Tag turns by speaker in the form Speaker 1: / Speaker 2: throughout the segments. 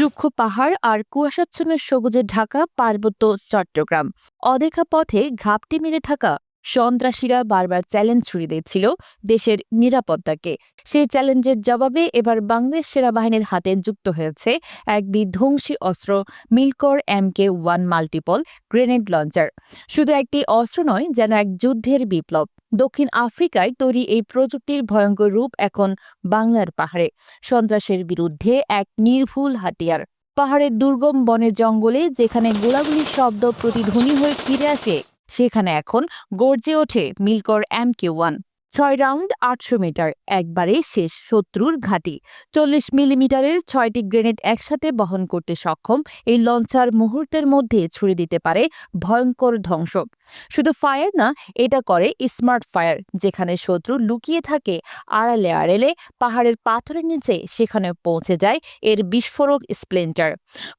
Speaker 1: রুক্ষ পাহাড় আর কুয়াশাচ্ছন্ন সবুজে ঢাকা পার্বত্য চট্টগ্রাম। অদেখা পথে ঘাপটি মেরে থাকা সন্ত্রাসীরা বারবার চ্যালেঞ্জ ছুড়ে দিয়েছিল দেশের নিরাপত্তাকে। সেই চ্যালেঞ্জের জবাবে এবার বাংলাদেশ সেনাবাহিনীর হাতে যুক্ত হয়েছে এক বিধ্বংসী অস্ত্র Milkor M K one multiple grenade launcher. শুধু একটি অস্ত্র নয়, যেন এক যুদ্ধের বিপ্লব। দক্ষিণ আফ্রিকায় তৈরি এই প্রযুক্তির ভয়ঙ্কর রূপ এখন বাংলার পাহাড়ে। সন্ত্রাসের বিরুদ্ধে এক নির্ভুল হাতিয়ার। পাহাড়ের দুর্গম বনের জঙ্গলে যেখানে গোলাগুলির শব্দ প্রতিধ্বনি হয়ে ফিরে আসে সেখানে এখন গর্জে ওঠে মিলকর এম কে ওয়ান ছয় রাউন্ড আটশো মিটার, একবারে শেষ শত্রুর ঘাঁটি। চল্লিশ মিলিমিটারের ছয়টি গ্রেনেড একসাথে বহন করতে সক্ষম এই লঞ্চার মুহূর্তের মধ্যে ছুড়ে দিতে পারে ভয়ঙ্কর ধ্বংস শুধু ফায়ার না, এটা করে স্মার্ট ফায়ার, যেখানে শত্রু লুকিয়ে থাকে আড়ালে আড়ালে পাহাড়ের পাথরের নিচে, সেখানে পৌঁছে যায় এর বিস্ফোরক স্প্লেন্টার।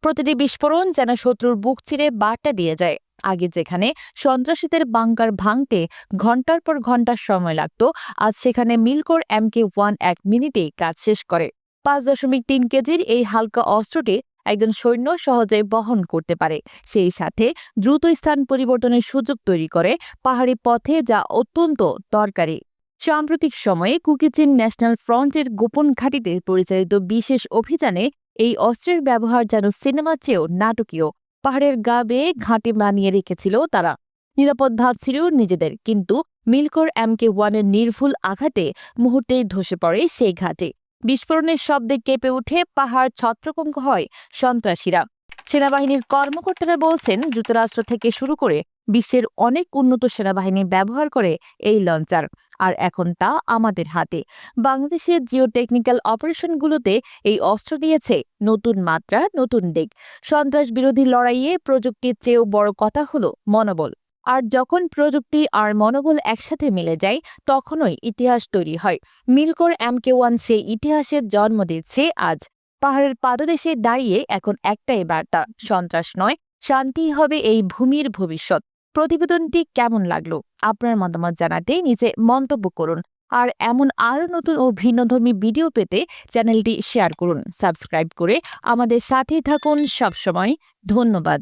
Speaker 1: প্রতিটি বিস্ফোরণ যেন শত্রুর বুক চিরে বার্তা দিয়ে যায়। আগে যেখানে সন্ত্রাসীদের বাংকার ভাঙতে ঘণ্টার পর ঘণ্টা সময় লাগত, আজ সেখানে মিলকোর এমকে ওয়ান এক মিনিটে কাজ শেষ করে। পাঁচ দশমিক তিন কেজির এই হালকা অস্ত্রটি একজন সৈন্য সহজে বহন করতে পারে। সেই সাথে দ্রুত স্থান পরিবর্তনের সুযোগ তৈরি করে পাহাড়ি পথে যা অত্যন্ত দরকারি। সাম্প্রতিক সময়ে কুকিচিন ন্যাশনাল ফ্রন্টের গোপন ঘাঁটিতে পরিচালিত বিশেষ অভিযানে এই অস্ত্রের ব্যবহার যেন সিনেমা চেয়েও নাটকীয়। পাহাড়ের গা বেয়ে ঘাঁটি বানিয়ে রেখেছিল তারা। নিরাপদ ভাবছিল নিজেদের, কিন্তু মিলকর এমকে ওয়ানের নির্ভুল আঘাতে মুহূর্তেই ধসে পড়ে সেই ঘাটে। বিস্ফোরণের শব্দে কেঁপে উঠে পাহাড় ছত্রকঙ্ক হয় সন্ত্রাসীরা। সেনাবাহিনীর কর্মকর্তারা বলছেন, যুক্তরাষ্ট্র থেকে শুরু করে বিশ্বের অনেক উন্নত সেনাবাহিনী ব্যবহার করে এই লঞ্চার, আর এখন তা আমাদের হাতে। বাংলাদেশের জিওটেকনিক্যাল অপারেশনগুলোতে এই অস্ত্র দিয়েছে নতুন মাত্রা, নতুন দিক। সন্ত্রাস বিরোধী লড়াইয়ে প্রযুক্তির চেয়েও বড় কথা হলো মনোবল। আর যখন প্রযুক্তি আর মনোবল একসাথে মিলে যায়, তখনই ইতিহাস তৈরি হয়। মিলকর এমকে ওয়ান সেই ইতিহাসের জন্ম দিচ্ছে আজ। পাহাড়ের পাদদেশে দাঁড়িয়ে এখন একটাই বার্তা, সন্ত্রাস নয়, শান্তিই হবে এই ভূমির ভবিষ্যৎ। প্রতিবেদনটি কেমন লাগল? আপনার মতামত জানাতে নিজে মন্তব্য করুন। আর এমন আরও নতুন ও ভিন্নধর্মী ভিডিও পেতে চ্যানেলটি শেয়ার করুন। সাবস্ক্রাইব করে আমাদের সাথেই থাকুন সবসময়। ধন্যবাদ।